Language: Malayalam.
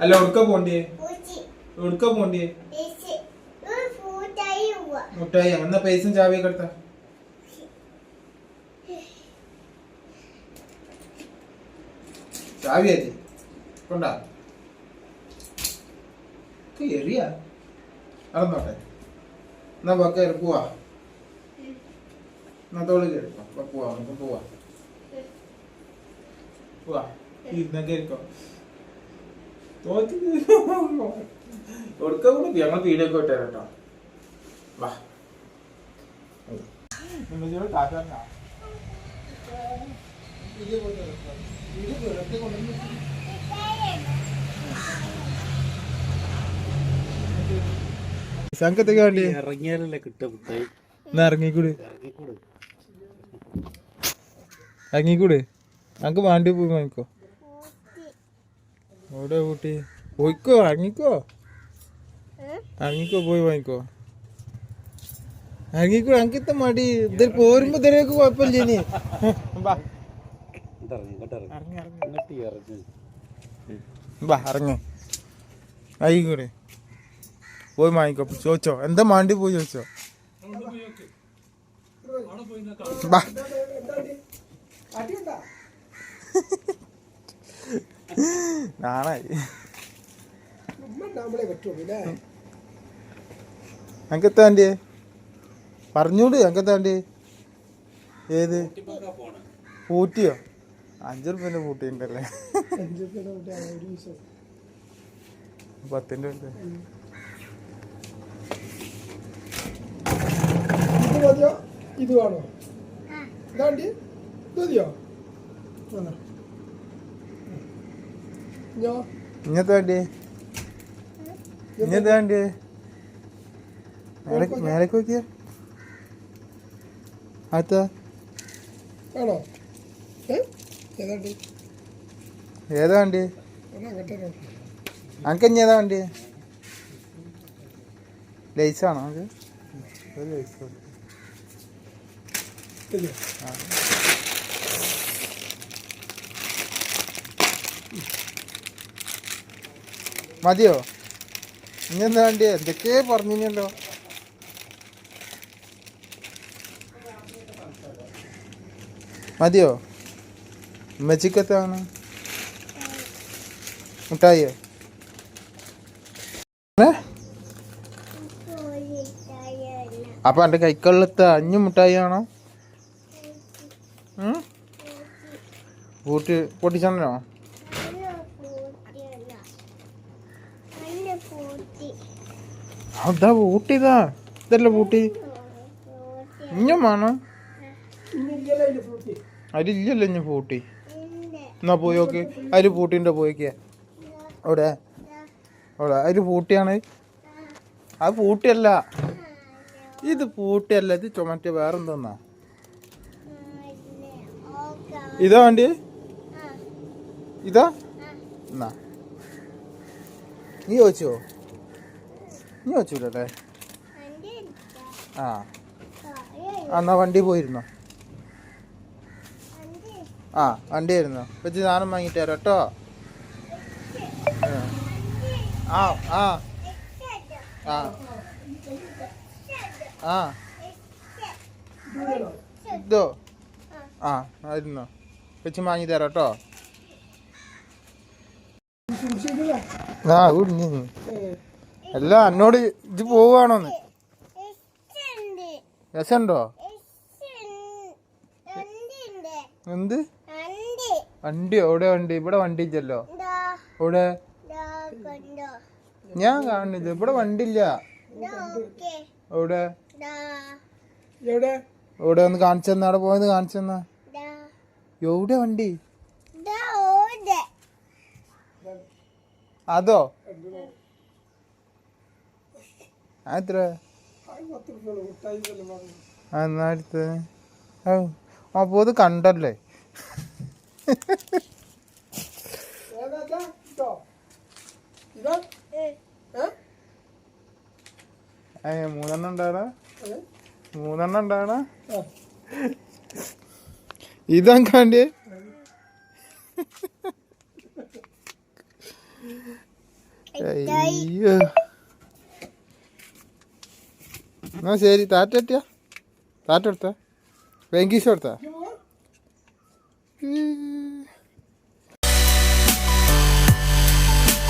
അല്ല ഉടുക്ക പോണ്ടേ ഉടുക്ക പോണ്ടേ മുട്ടായി. എന്നാ പൈസയും ചാവി എടുത്ത. ചാവി അതി കൊണ്ടാ. എറിയ. നടന്നോട്ടെ എന്നാ പക്ക പോവാ. എന്നാ തോളി കയറിക്കോ പോവാ. നമുക്ക് പോവാ. പോവാ. ഇരുന്ന കയറിക്കോ. തോറ്റി കൊടുക്ക കൂടി ഞങ്ങൾ വീഡിയോ ഒക്കെ ഇട്ടേ കേട്ടോ വാ സംഘത്തൊക്കെ വേണ്ടി ഇറങ്ങിയാലല്ലേ കിട്ടുക മുട്ടായി ഇറങ്ങിക്കൂടെ ഇറങ്ങിക്കൂടെ? ഇറങ്ങിക്കൂട്. ഇറങ്ങിക്കൂട്? നമുക്ക് വാണ്ടി പോയി വാങ്ങിക്കോ. എവിടെ കൂട്ടി പോയിക്കോ ഇറങ്ങിക്കോ. ഇറങ്ങിക്കോ പോയി വാങ്ങിക്കോ. ഇറങ്ങിക്കോ എനിക്കിത്ത മടി. ഇതിൽ പോരുമ്പോ ഇതിലേക്ക് കുഴപ്പമില്ല ഇനി. ൂടെ ഇറങ്ങ ആയിക്കൂടെ പോയി വാങ്ങിക്കോ ചോദിച്ചോ. എന്താ മാണ്ടി പോയി ചോദിച്ചോ? ബാ. നാണായി അങ്കത്താന്റെ പറഞ്ഞൂട് അങ്കത്താന്റെ. ഏത്? പൂട്ടിയോ അഞ്ചു റുപ്യന്റെ പൂട്ടിണ്ടല്ലേ പത്തിന്റെ ഉണ്ട് ഇത് വേണോ ഇതാണ്ടി? ഇത് മതിയോ? വന്നോ. ഇങ്ങനത്തെ വേണ്ടി ഇങ്ങനത്തെ വേണ്ടി മേലെ മേലേക്ക് നോക്കിയ അടുത്ത ഏതാണ്ടി ഏതാ വേണ്ടി വേണോ അനക്ക് ഇനി ഏതാ വേണ്ടി ലൈസാണോ നമുക്ക് ഒരു ലൈസ് മതി. മതിയോ? ഇനി എന്താ വേണ്ടി എന്തൊക്കെ പറഞ്ഞിനല്ലോ? മതിയോ? ഉമ്മച്ചിക്കത്താണ്. മുട്ടായിയോ ഏ? അപ്പൊ എന്റെ കൈക്കള്ളത്ത അഞ്ഞു മുട്ടായി ആണോ ഊട്ടി പൊട്ടിച്ചോ അതാ ഊട്ടിതാ ഇതല്ല ഊട്ടി? ഇഞ്ഞും വേണോ? അതിലില്ലല്ലോ ഇഞ്ഞു പൂട്ടി. എന്നാ പോയി നോക്ക്. അതിൽ പൂട്ടിന്റെ പോയിക്കേ അവിടെ. അവിടെ. അതിൽ പൂട്ടിയാണ്. അത് പൂട്ടിയല്ല. ഇത് പൂട്ടിയല്ല. ഇത് ചുമറ്റ വേറെന്തോന്നാ? ഇതാ വണ്ടി? ഇതാ? എന്നാ. നീ ചോദിച്ചോ? നീ ചോദിച്ചില്ലേ ആ. ആ, എന്നാ വണ്ടി പോയിരുന്നോ? ആ വണ്ടി ആയിരുന്നു. വെച്ച് സാധനം വാങ്ങിട്ട് തരാം കേട്ടോ. ആ ആ. ആ. ആ. ഇതോ? ആ ആയിരുന്നോ. വെച്ച് വാങ്ങി തരാം കേട്ടോ. ആ കുടിഞ്ഞു അല്ല എന്നോട് ഇത് പോവാണോന്ന് രസമുണ്ടോ എന്ത്? വണ്ടി. എവിടെ വണ്ടി? ഇവിടെ വണ്ടി ഇല്ലല്ലോ. ഇവിടെ ഞാൻ കാണുന്നില്ല. ഇവിടെ വണ്ടി ഇല്ല എവിടെ? എവിടെ? എവിടെ ഒന്ന് കാണിച്ചു തന്നാ? അവിടെ പോയത് കാണിച്ചു തന്നാ. എവിടെ വണ്ടി? അതോ? എത്ര എന്നാ അടുത്ത് ഓ അപ്പോ ഇത് കണ്ടല്ലേ? മൂന്നെണ്ണം ഉണ്ടാടാ? മൂന്നെണ്ണം ഉണ്ടാടാ. ഇതാ കണ്ട്. അയ്യോ. എന്നാ ശരി. താറ്റ എത്തിയ താറ്റ എടുത്ത? വെങ്കീശ എടുത്ത.